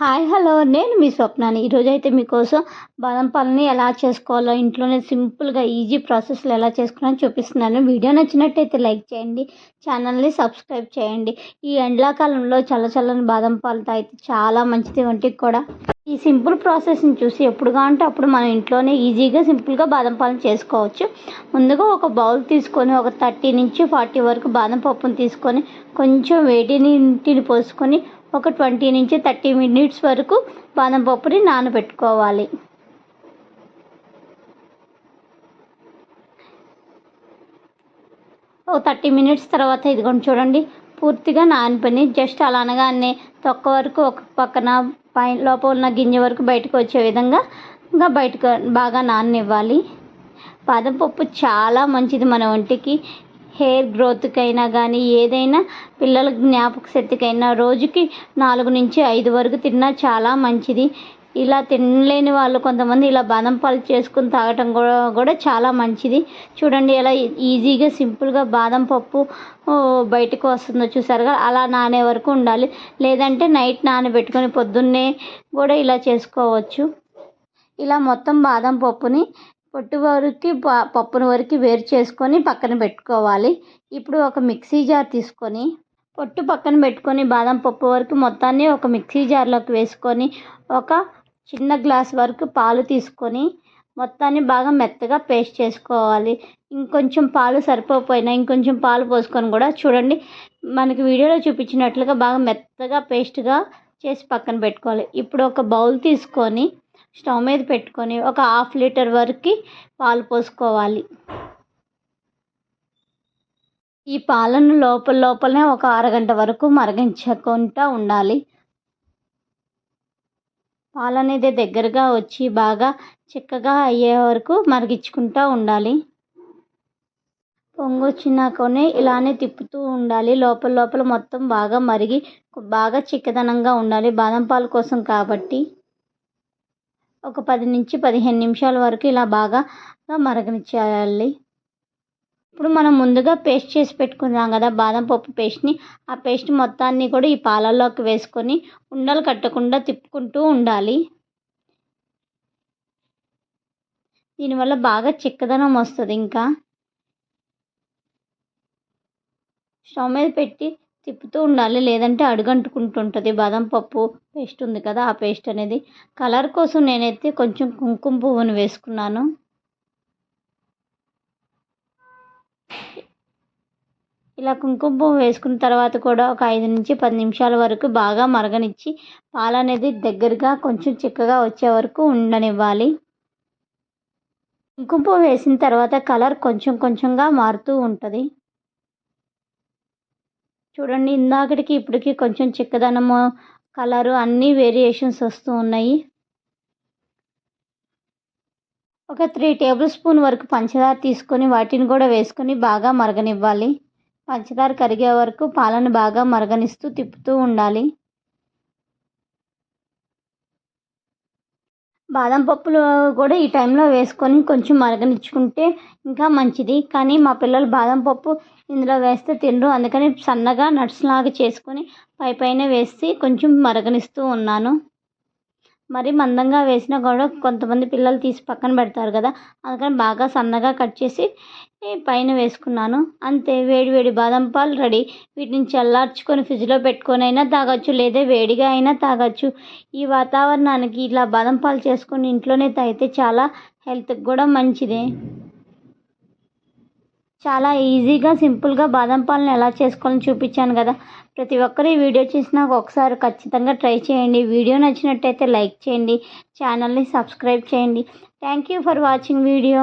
Hi hello. నేను మీ స్వప్నాని. ఈరోజు అయితే మీకోసం బాదం పాలని ఎలా చేసుకోవాలో ఇంట్లోనే సింపుల్గా ఈజీ ప్రాసెస్లో ఎలా చేసుకోవాలని చూపిస్తున్నాను. వీడియో నచ్చినట్టయితే లైక్ చేయండి ఛానల్ని సబ్స్క్రైబ్ చేయండి. ఈ ఎండాకాలంలో చల్ల చల్లని బాదం పాలు తాగితే చాలా మంచిది ఒంటికి కూడా. ఈ సింపుల్ ప్రాసెస్ని చూసి ఎప్పుడు అంటే అప్పుడు మనం ఇంట్లోనే ఈజీగా సింపుల్గా బాదం పాలను చేసుకోవచ్చు. ముందుగా ఒక బౌల్ తీసుకొని ఒక థర్టీ నుంచి ఫార్టీ వరకు బాదం పప్పును తీసుకొని కొంచెం వేడి నీటిని పోసుకొని ఒక ట్వంటీ నుంచి థర్టీ మినిట్స్ వరకు బాదం పప్పుని నానబెట్టుకోవాలి. ఒక థర్టీ మినిట్స్ తర్వాత ఇదిగోండి చూడండి. పూర్తిగా నానిపోయి జస్ట్ అలా అనగానే తొక్క వరకు ఒక పక్కన పై లోపల ఉన్న గింజ వరకు బయటకు వచ్చే విధంగా ఇంకా బయటకు బాగా నాననివ్వాలి. బాదం పప్పు చాలా మంచిది మన ఒంటికి. హెయిర్ గ్రోత్కైనా కానీ ఏదైనా పిల్లల జ్ఞాపక శక్తికైనా రోజుకి నాలుగు నుంచి ఐదు వరకు తిన్నా చాలా మంచిది. ఇలా తినలేని వాళ్ళు కొంతమంది ఇలా బాదం పాలు చేసుకుని తాగటం కూడా కూడా చాలా మంచిది. చూడండి ఎలా ఈజీగా సింపుల్గా బాదం పప్పు బయటకు వస్తుందో చూసారుగా అలా నానే వరకు ఉండాలి. లేదంటే నైట్ నానబెట్టుకొని పొద్దున్నే కూడా ఇలా చేసుకోవచ్చు. ఇలా మొత్తం బాదం పప్పుని పొట్టు వరకు పప్పుని వరకు వేరు చేసుకొని పక్కన పెట్టుకోవాలి. ఇప్పుడు ఒక మిక్సీ జార్ తీసుకొని పొట్టు పక్కన పెట్టుకొని బాదం పప్పు వరకు మొత్తాన్ని ఒక మిక్సీ జార్లోకి వేసుకొని ఒక చిన్న గ్లాస్ వరకు పాలు తీసుకొని మొత్తాన్ని బాగా మెత్తగా పేస్ట్ చేసుకోవాలి. ఇంకొంచెం పాలు సరిపోకపోయినా ఇంకొంచెం పాలు పోసుకొని కూడా చూడండి. మనకి వీడియోలో చూపించినట్లుగా బాగా మెత్తగా పేస్ట్గా చేసి పక్కన పెట్టుకోవాలి. ఇప్పుడు ఒక బౌల్ తీసుకొని స్టవ్ మీద పెట్టుకొని ఒక హాఫ్ లీటర్ వరకు పాలు పోసుకోవాలి. ఈ పాలను లోపల లోపలనే ఒక అరగంట వరకు మరిగించకుండా ఉండాలి. పాలు అనేది దగ్గరగా వచ్చి బాగా చిక్కగా అయ్యే వరకు మరిగించుకుంటూ ఉండాలి. పొంగొచ్చినాకనే ఇలానే తిప్పుతూ ఉండాలి. లోపల లోపల మొత్తం బాగా మరిగి బాగా చిక్కదనంగా ఉండాలి. బాదం పాలు కోసం కాబట్టి ఒక పది నుంచి పదిహేను నిమిషాల వరకు ఇలా బాగా మరగనిచ్చేయాలి. ఇప్పుడు మనం ముందుగా పేస్ట్ చేసి పెట్టుకున్నాం కదా బాదం పప్పు పేస్ట్ని. ఆ పేస్ట్ మొత్తాన్ని కూడా ఈ పాలల్లోకి వేసుకొని ఉండలు కట్టకుండా తిప్పుకుంటూ ఉండాలి. దీనివల్ల బాగా చిక్కదనం వస్తుంది ఇంకా. స్టవ్ మీద పెట్టి తిప్పుతూ ఉండాలి లేదంటే అడుగంటుకుంటుంటుంది. బాదం పప్పు పేస్ట్ ఉంది కదా ఆ పేస్ట్ అనేది. కలర్ కోసం నేనైతే కొంచెం కుంకుమ పువ్వును వేసుకున్నాను. ఇలా కుంకుమ పువ్వు వేసుకున్న తర్వాత కూడా ఒక ఐదు నుంచి పది నిమిషాల వరకు బాగా మరగనిచ్చి పాలు అనేది దగ్గరగా కొంచెం చిక్కగా వచ్చే వరకు ఉండనివ్వాలి. కుంకుమ పువ్వు వేసిన తర్వాత కలర్ కొంచెం కొంచెంగా మారుతూ ఉంటుంది. చూడండి ఇందాకటికి ఇప్పటికి కొంచెం చిక్కదనము కలరు అన్నీ వేరియేషన్స్ వస్తూ ఉన్నాయి. ఒక త్రీ టేబుల్ స్పూన్ వరకు పంచదార తీసుకొని వాటిని కూడా వేసుకొని బాగా మరగనివ్వాలి. పంచదార కరిగే వరకు పాలను బాగా మరగనిస్తూ తిప్పుతూ ఉండాలి. బాదం పప్పులు కూడా ఈ టైంలో వేసుకొని కొంచెం మరగనిచ్చుకుంటే ఇంకా మంచిది. కానీ మా పిల్లలు బాదం పప్పు ఇందులో వేస్తే తినరు. అందుకని సన్నగా నట్స్ లాగా చేసుకొని పై పైన వేసి కొంచెం మరగనిస్తూ ఉన్నాను. మరి మందంగా వేసినా కూడా కొంతమంది పిల్లలు తీసి పక్కన పెడతారు కదా అందుకని బాగా సన్నగా కట్ చేసి పైన వేసుకున్నాను. అంతే వేడి వేడి బాదం పాలు రెడీ. వీటిని చల్లార్చుకొని ఫ్రిడ్జ్లో పెట్టుకొని అయినా తాగొచ్చు లేదా వేడిగా అయినా తాగొచ్చు. ఈ వాతావరణానికి ఇలా బాదం పాలు చేసుకొని ఇంట్లోనే తాగితే చాలా హెల్త్కి కూడా మంచిదే. చాలా ఈజీగా సింపుల్గా బాదం పాలను ఎలా చేసుకోవాలని చూపించాను కదా. ప్రతి ఒక్కరు ఈ వీడియో చూసినాక ఒకసారి ఖచ్చితంగా ట్రై చేయండి. వీడియో నచ్చినట్టయితే లైక్ చేయండి. ఛానల్ని సబ్స్క్రైబ్ చేయండి. Thank you for watching video.